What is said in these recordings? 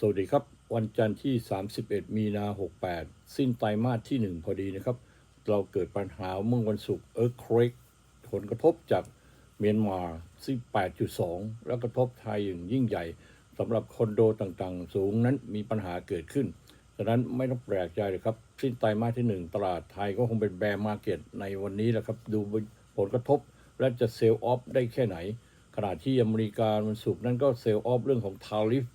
สวัสดีครับ วันจันทร์ที่ 31 มีนา 68 สิ้นไตรมาสที่ 1 พอดีนะครับ เราเกิดปัญหาเมื่อวันศุกร์เอิร์ธเควกผลกระทบจากเมียนมาซึ่ง8.2 แล้วกระทบไทยอย่างยิ่งใหญ่สำหรับคอนโดต่างๆ สูงนั้นมีปัญหาเกิดขึ้นดังนั้นไม่ต้องแปลกใจเลยครับ สิ้นไตรมาสที่ 1 ตลาดไทยก็คงเป็นแบร์มาเก็ตในวันนี้แหละครับ ดูผลกระทบและจะเซลล์ออฟได้แค่ไหน ขณะที่อเมริกาวันศุกร์นั้นก็เซลล์ออฟเรื่องของทาริฟ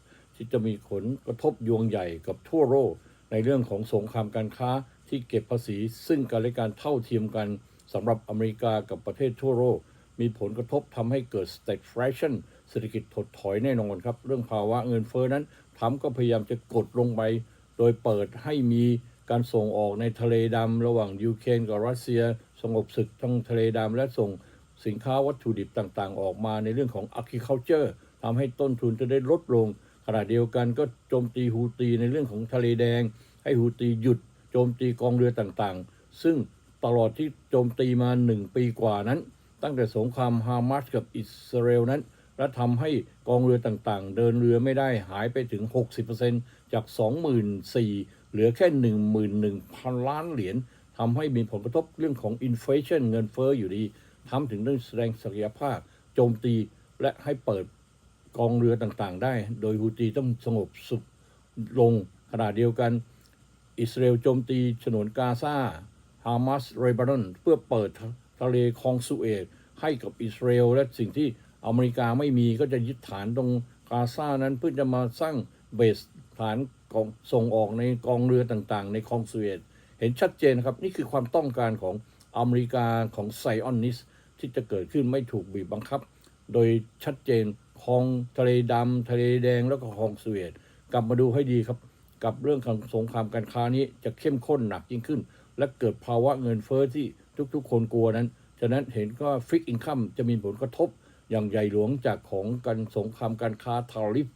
ที่จะมีผลกระทบยวงใหญ่กับทั่วโลกในเรื่องของสงครามการค้าที่เก็บภาษี ซึ่งกันและการเท่าเทียมกันสำหรับอเมริกากับประเทศทั่วโลกมีผลกระทบทำให้เกิด stagflation เศรษฐกิจถดถอยแน่นอนครับ เรื่องภาวะเงินเฟ้อนั้นทรัมป์ก็พยายามจะกดลงไป โดยเปิดให้มีการส่งออกในทะเลดำระหว่างยูเครนกับรัสเซีย สงบศึกทางทะเลดำและส่งสินค้าวัตถุดิบต่างๆ ออกมาในเรื่องของ agriculture ทำให้ต้นทุนจะได้ลดลง ขณะเดียวกันก็โจมตีฮูตีในเรื่องของทะเลแดง ให้ฮูตีหยุดโจมตีกองเรือต่างๆ ซึ่งตลอดที่โจมตีมาหนึ่งปีกว่านั้น ตั้งแต่สงครามฮามาสกับอิสราเอลนั้น และทำให้กองเรือต่างๆ เดินเรือไม่ได้หายไปถึง 60%จาก 24,000เหลือแค่ 11,000 ล้านเหรียญทำให้มีผลกระทบเรื่องของอินฟลชันเงินเฟ้ออยู่ดีทำถึงเรื่องแสดงศักยภาพ โจมตีและให้เปิด กองเรือต่างๆ ได้ โดยฮูตีต้องสงบสุขลงขณะเดียวกัน อิสราเอลโจมตีฉนวนกาซาฮามาสเรบานอนเพื่อเปิดทะเลคลองสุเอตให้กับอิสราเอลและสิ่งที่อเมริกาไม่มีก็จะยึดฐานตรงกาซานั้นเพื่อจะมาสร้างเบสฐานกองส่งออกในกองเรือต่างๆ ในคลองสุเอตเห็นชัดเจนครับ นี่คือความต้องการของอเมริกาของไซออนนิสที่จะเกิดขึ้นไม่ถูกบีบบังคับ โดยชัดเจนคลองทะเลดำทะเลแดงแล้วก็คลองสเอตกลับมาดูให้ดีครับ กับเรื่องของสงครามการค้านี้จะเข้มข้นหนักยิ่งขึ้น และเกิดภาวะเงินเฟอ้อที่ทุกๆ คนกลัวนั้น ฉะนั้นเห็นก็ฟิกอินคัมจะมีผลกระทบ อย่างใหญ่หลวงจากของการสงครามการค้าทาริฟ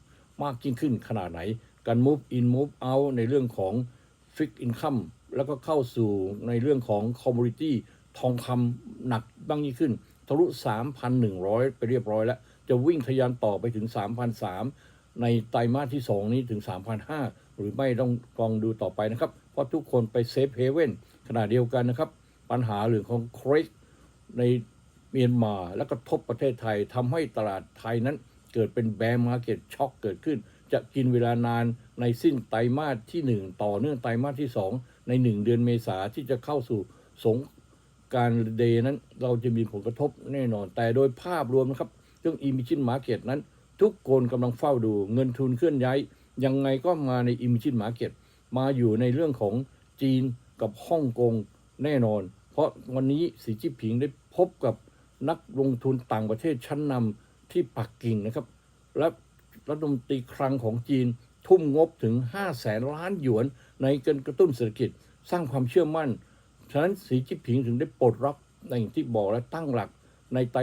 มากยิ่งขึ้นขนาดไหน การ move in move out ในเรื่องของฟิกอินคัมแล้วก็เข้าสู่ในเรื่องของคอมมูนิตี้ทองคำหนักบ้างยิ่งขึ้น ทะลุ 3,100 ไปเรียบร้อยแล้ว จะวิ่งทะยานต่อไปถึง 3,003ในไตรมาสที่ 2 นี้ถึง 3,005หรือไม่ต้องลองดูต่อไปนะครับ เพราะทุกคนไปเซฟเฮเว่นขณะเดียวกันนะครับ ปัญหาเรื่องของครกในเมียนมาและก็ทบประเทศไทยทำให้ตลาดไทยนั้นเกิดเป็นแบร์มาร์เก็ตช็อกเกิดขึ้น จะกินเวลานานในสิ้นไตรมาสที่ 1 ต่อเนื่องไตรมาสที่ 2 ใน 1 เดือนเมษาที่จะเข้าสู่สงการเดย์นั้นเราจะมีผลกระทบแน่นอน แต่โดยภาพรวมนะครับ เรื่อง emission market นั้น ทุกคนกำลังเฝ้าดูเงินทุนเคลื่อนย้าย ยังไงก็มาใน emission market มาอยู่ในเรื่องของจีนกับฮ่องกงแน่นอน เพราะวันนี้สีจิ้นผิงได้พบกับนักลงทุนต่างประเทศชั้นนำที่ปักกิ่งนะครับ และรัฐมนตรีคลังของจีนทุ่มงบถึง5แสนล้านหยวน ในการกระตุ้นเศรษฐกิจสร้างความเชื่อมั่น ฉะนั้นสีจิ้นผิงถึงได้ปลดล็อกในอย่างที่บอกและตั้งหลักในไต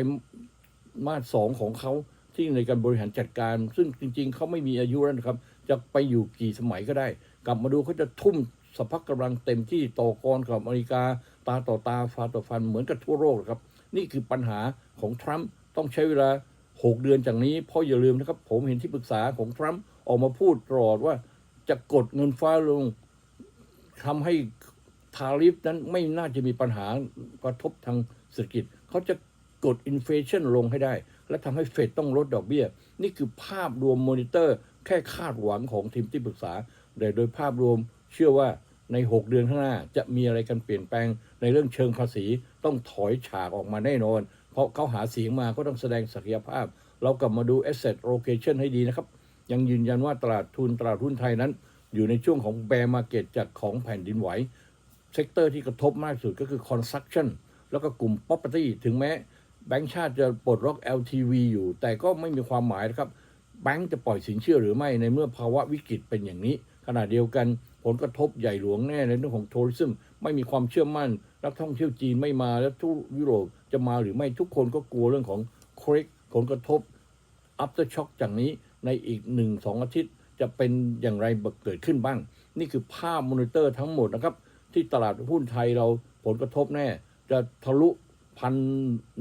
มาสสองของเขาที่ในการบริหารจัดการ ซึ่งจริง ๆเขาไม่มีอายุแล้วนะครับ จะไปอยู่กี่สมัยก็ได้ กลับมาดูเขาจะทุ่มสภาพกำลังเต็มที่ต่อกรกับอเมริกา ตาต่อตาฟาต่อฟันเหมือนกับทั่วโลกครับ นี่คือปัญหาของทรัมป์ต้องใช้เวลา 6 เดือนจากนี้ เพราะอย่าลืมนะครับ ผมเห็นที่ปรึกษาของทรัมป์ออกมาพูดตลอดว่าจะกดเงินฟ้าลงทำให้ทาริฟนั้นไม่น่าจะมีปัญหากระทบทางเศรษฐกิจ เขาจะ กดอินฟลชันลงให้ได้ และทำให้เฟดต้องลดดอกเบี้ย นี่คือภาพรวมมอนิเตอร์ แค่คาดหวังของทีมที่ปรึกษาแต่โดยภาพรวมเชื่อว่าใน 6 เดือนข้างหน้าจะมีอะไรกันเปลี่ยนแปลง ในเรื่องเชิงภาษีต้องถอยฉากออกมาแน่นอน เพราะเขาหาเสียงมาก็ต้องแสดงศักยภาพ เรากลับมาดู asset Location ให้ดีนะครับ ยังยืนยันว่าตลาดทุนตลาดหุ้นไทยนั้น อยู่ในช่วงของ bear market จากของแผ่นดินไหว เซกเตอร์ที่กระทบมากที่สุดก็คือ construction แล้วก็กลุ่ม property ถึงแม้ แบงก์ชาติจะปลดล็อก LTV อยู่ แต่ก็ไม่มีความหมายนะครับแบงก์จะปล่อยสินเชื่อหรือไม่ในเมื่อภาวะวิกฤตเป็นอย่างนี้ ขณะเดียวกันผลกระทบใหญ่หลวงแน่ในเรื่องของทัวริซึมไม่มีความเชื่อมั่นนักท่องเที่ยวจีนไม่มาแล้วทุกยุโรปจะมาหรือไม่ทุกคนก็กลัวเรื่องของครกผลกระทบ after shock จากนี้ในอีกหนึ่งสองอาทิตย์ จะเป็นอย่างไรเกิดขึ้นบ้าง นี่คือภาพมอนิเตอร์ทั้งหมดนะครับ ที่ตลาดหุ้นไทยเราผลกระทบแน่ จะทะลุ พัน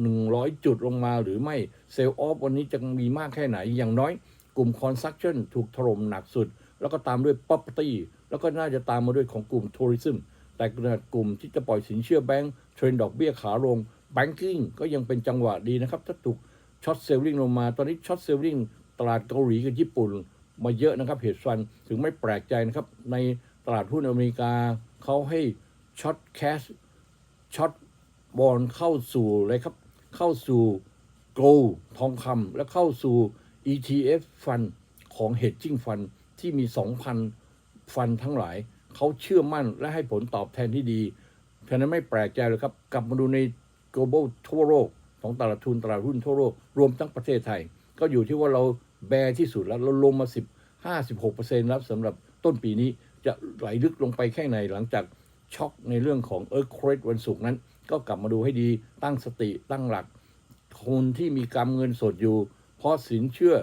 หนึ่งร้อยจุดลงมาหรือไม่เซลล์ออฟวันนี้จะมีมากแค่ไหน อย่างน้อยกลุ่มคอนซั c ชั o นถูกถล่มหนักสุด แล้วก็ตามด้วย property แล้วก็น่าจะตามมาด้วยของกลุ่ม tourism แต่ขนาดกลุ่มที่จะปล่อยสินเชื่อแบงก์เทรนดอกเบี้ยขาลง banking ก็ยังเป็นจังหวะดีนะครับ ถ้าถูกช็อตเซลลิงลงมา ตอนนี้ช็อตเซลลิงตลาดเกาหลีกับญี่ปุ่น มาเยอะนะครับเหตุฟันถึงไม่แปลกใจนะครับ ในตลาดหุ้นอเมริกาเขาให้ช็อตแคชช็อต บอลเข้าสู่เลยครับ เข้าสู่โกลทองคำและเข้าสู่ ETF ฟันของ Hedging Fund ที่มี 2,000 ฟันทั้งหลาย เขาเชื่อมั่นและให้ผลตอบแทนที่ดีฉะนั้นไม่แปลกใจเลยครับ กลับมาดูใน global ทั่วโลกของตลาดทุนตลาดหุ้นทั่วโลกรวมทั้งประเทศไทย ก็อยู่ที่ว่าเราแบร์ที่สุดแล้ว เราลงมา 10 56%แล้วสำหรับต้นปีนี้จะไหลลึกลงไปแค่ไหนหลังจากช็อกในเรื่องของ Earthquake วันศุกร์นั้น ก็กลับมาดูให้ดีตั้งสติตั้งหลัก คนที่มีกำเงินสดอยู่ เพราะสินเชื่อ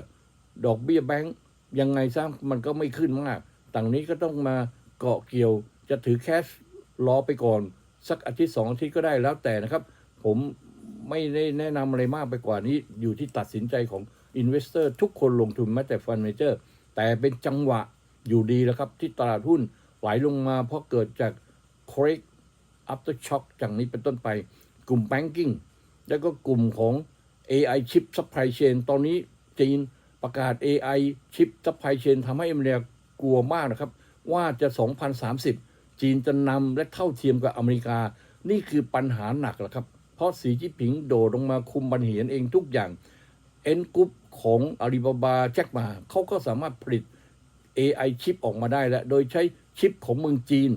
ดอกเบี้ยแบงก์ยังไงซะมันก็ไม่ขึ้นมากต่างนี้ก็ต้องมาเกาะเกี่ยวจะถือแคชรอไปก่อน สักอาทิตย์สองอาทิตย์ก็ได้แล้วแต่นะครับ ผมไม่ได้แนะนำอะไรมากไปกว่านี้อยู่ที่ตัดสินใจของอินเวสเตอร์ทุกคนลงทุนแม้แต่ฟันเมเจอร์แต่เป็นจังหวะอยู่ดีแล้วครับที่ตลาดหุ้นไหลลงมาเพราะเกิดจากคร a ก after shock จากนี้เป็นต้นไป กลุ่ม banking แล้วก็กลุ่มของ AI chip supply chain ตอนนี้จีนประกาศ AI chip supply chain ทำให้อเมริกากลัวมากนะครับ ว่าจะ 2030 จีนจะนำและเท่าเทียมกับอเมริกา นี่คือปัญหาหนักแหละครับ เพราะสีจิ้ผิงโดดลงมาคุมบัญเหียนเองทุกอย่างเอ็นกรุ๊ปของอาลีบาบาแจ็คมาเขาก็สามารถผลิต AI ชิปออกมาได้แล้ว โดยใช้ชิปของเมืองจีน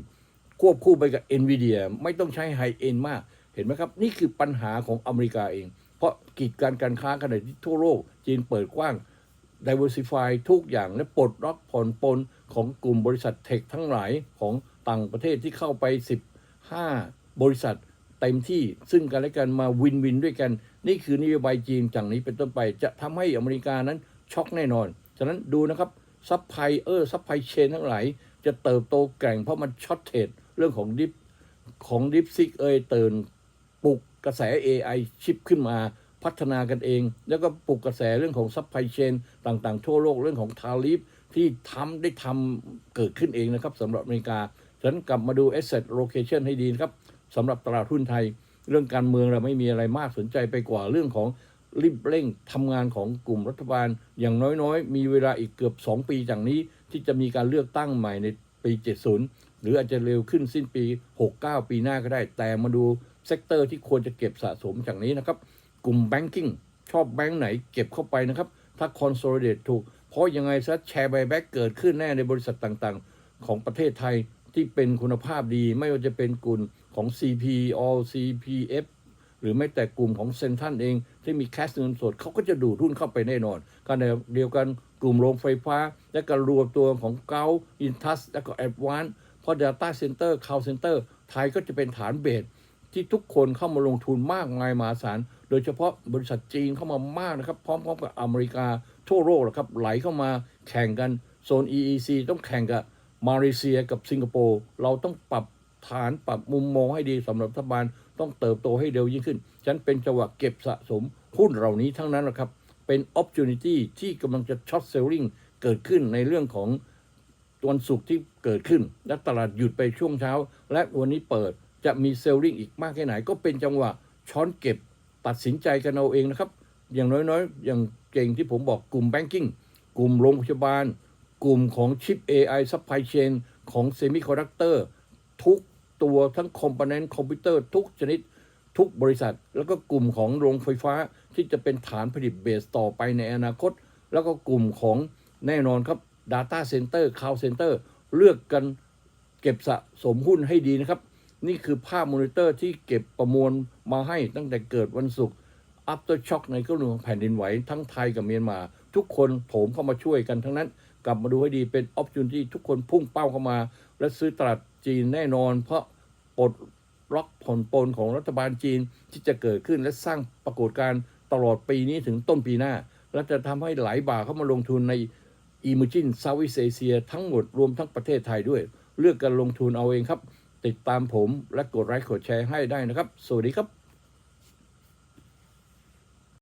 ควบคู่ไปกับ NVIDIA ไม่ต้องใช้ไฮเอ็นมาก เห็นไหมครับ นี่คือปัญหาของอเมริกาเอง เพราะกีดการการค้าขนาดที่ทั่วโลก จีนเปิดกว้าง diversify ทุกอย่างและปลดล็อกผ่อนปลนของกลุ่มบริษัทเทคทั้งหลายของต่างประเทศที่เข้าไป 15 บริษัทเต็มที่ซึ่งกันและกันมาวินวินด้วยกัน นี่คือนโยบายจีนจากนี้เป็นต้นไป จะทำให้อเมริกานั้นช็อกแน่นอน ฉะนั้นดูนะครับซัพพลายเออร์ซัพพลายเชนทั้งหลายจะเติบโตแกร่งเพราะมันช็อตเทรด เรื่องของดิฟของดิฟซิกเอยเตือนปลุกกระแส AI ชิปขึ้นมาพัฒนากันเอง แล้วก็ปลุกกระแสเรื่องของซัพพลายเชนต่างๆ ทั่วโลกเรื่องของทาริฟที่ทำได้ทำเกิดขึ้นเองนะครับสำหรับอเมริกาฉะนั้นกลับมาดู asset location ให้ดีนะครับสำหรับตลาดหุ้นไทย เรื่องการเมืองเราไม่มีอะไรมากสนใจไปกว่าเรื่องของรีบเร่งทำงานของกลุ่มรัฐบาล อย่างน้อยๆ มีเวลาอีกเกือบ 2 ปีจากนี้ที่จะมีการเลือกตั้งใหม่ในปี 70 หรืออาจจะเร็วขึ้นสิ้นปี 69 ปีหน้าก็ได้ แต่มาดูเซกเตอร์ที่ควรจะเก็บสะสมจากนี้นะครับ กลุ่ม banking ชอบแบงค์ไหนเก็บเข้าไปนะครับ ถ้า consolidate ถูก เพราะยังไงซะแชร์ buyback เกิดขึ้นแน่ในบริษัทต่างๆ ของประเทศไทยที่เป็นคุณภาพดีไม่ว่าจะเป็นกลุ่มของ CP All CPF หรือไม่แต่กลุ่มของเซนทันเองที่มีแคสเงินสดเขาก็จะดูดหุ้นเข้าไปแน่นอนกันเดียวกันกลุ่มโรงไฟฟ้า และการรวมตัวของเกาอินทัสและก็แอดวาน เพราะ Data Center Cloud Center ไทยก็จะเป็นฐานเบสที่ทุกคนเข้ามาลงทุนมากมายมหาศาล โดยเฉพาะบริษัทจีนเข้ามามากนะครับ พร้อมๆกับอเมริกาทั่วโลกนะครับ ไหลเข้ามาแข่งกันโซน EEC ต้องแข่งกับมาเลเซียกับสิงคโปร์ เราต้องปรับฐานปรับมุมมองให้ดีสำหรับรัฐบาลต้องเติบโตให้เร็วยิ่งขึ้น ฉันเป็นจังหวะเก็บสะสมหุ้นเหล่านี้ทั้งนั้นนะครับ เป็น opportunity ที่กำลังจะช็อตเซลลิงเกิดขึ้นในเรื่องของ วันศุกร์ที่เกิดขึ้น และตลาดหยุดไปช่วงเช้า และวันนี้เปิดจะมีเซลลิงอีกมากแค่ไหน ก็เป็นจังหวะช้อนเก็บตัดสินใจกันเอาเองนะครับ อย่างน้อยๆ อย่างเก่งที่ผมบอกกลุ่มแบงกิ้งกลุ่มโรงพยาบาล กลุ่มของชิป AI supply chain ของเซมิคอนดักเตอร์ทุกตัวทั้งคอมโพเนนต์คอมพิวเตอร์ทุกชนิดทุกบริษัท แล้วก็กลุ่มของโรงไฟฟ้าที่จะเป็นฐานผลิตเบสต่อไปในอนาคต แล้วก็กลุ่มของแน่นอนครับ Data Center Cloud Center เลือกกันเก็บสะสมหุ้นให้ดีนะครับ นี่คือภาพมอนิเตอร์ที่เก็บประมวลมาให้ตั้งแต่เกิดวันศุกร์ after shock ในกรณีของแผ่นดินไหวทั้งไทยกับเมียนมา ทุกคนโถมเข้ามาช่วยกันทั้งนั้น กลับมาดูให้ดีเป็น opportunity ทุกคนพุ่งเป้าเข้ามา และซื้อตลาดจีนแน่นอน เพราะปลดล็อกผ่อนปลนของรัฐบาลจีนที่จะเกิดขึ้นและสร้างปรากฏการณ์ตลอดปีนี้ถึงต้นปีหน้า และจะทำให้หลายบ่าเข้ามาลงทุนใน Emerging Southeast Asia ทั้งหมดรวมทั้งประเทศไทยด้วย เลือกการลงทุนเอาเองครับ ติดตามผมและกดไลค์กดแชร์ให้ได้นะครับ สวัสดีครับ